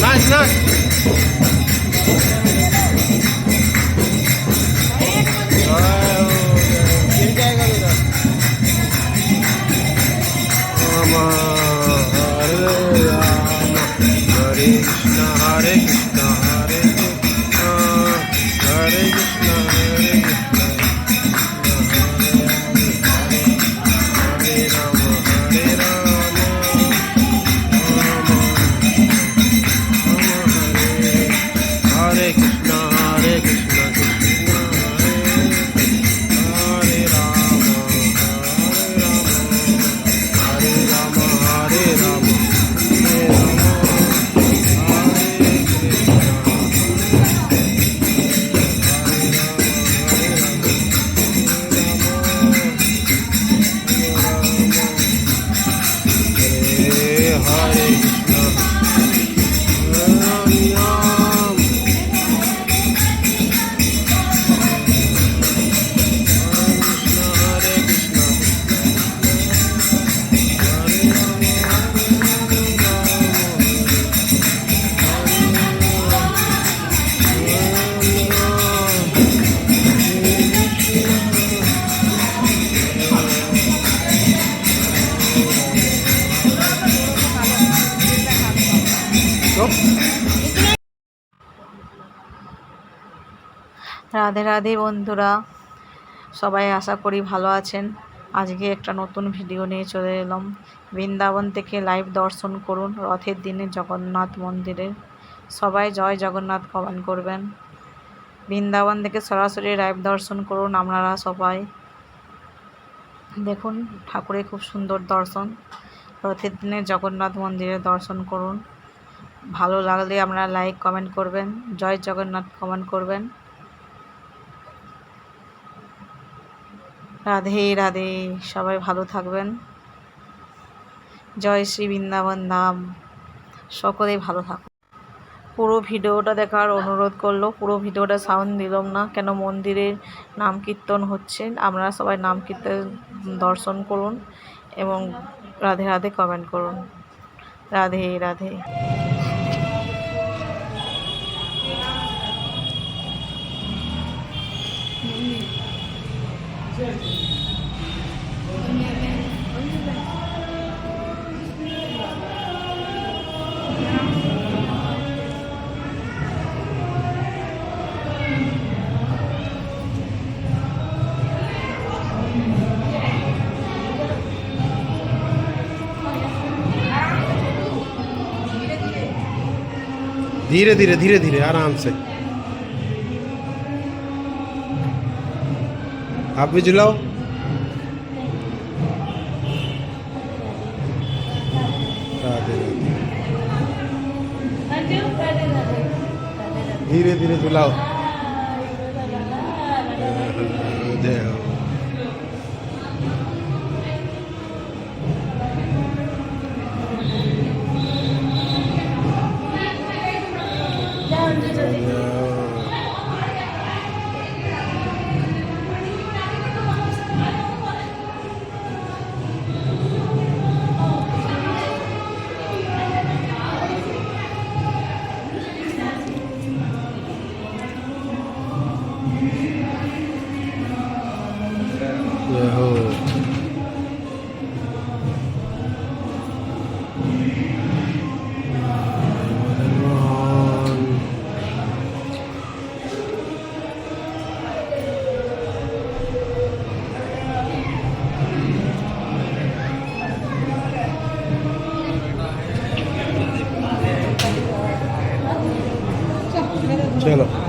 Nice, Krishna, Hare Krishna, Hare Krishna, Hare Krishna, Hare Krishna. Radhe Radhe বন্ধুরা। সবাই আশা করি ভালো আছেন। আজকে একটা নতুন ভিডিও নিয়ে চলে এলাম। বৃন্দাবন থেকে লাইভ দর্শন করুন রথের দিনে জগন্নাথ মন্দিরে। সবাই জয় জগন্নাথ কমেন্ট করবেন। বৃন্দাবন থেকে সরাসরি লাইভ দর্শন করুন আপনারা সবাই। দেখুন ঠাকুরের খুব সুন্দর দর্শন। রথের দিনে জগন্নাথ মন্দিরে দর্শন করুন। ভালো লাগলে আপনারা লাইক কমেন্ট করবেন। জয় জগন্নাথ কমেন্ট করবেন। রাধে রাধে। সবাই ভালো থাকবেন। জয় শ্রী বৃন্দাবন ধাম। সকলেই ভালো থাকুন পুরো ভিডিওটা দেখার অনুরোধ করল, পুরো ভিডিওটা সাউন্ড দিলাম না, কেন মন্দিরের নাম কীর্তন হচ্ছে, আপনারা সবাই নাম কীর্তন দর্শন করুন এবং রাধে রাধে কমেন্ট করুন। রাধে রাধে। धीरे धीरे धीरे धीरे आराम से। आप भी झुलाओ ધીરે ધીરે ચલાવ જય Yeah. 对了。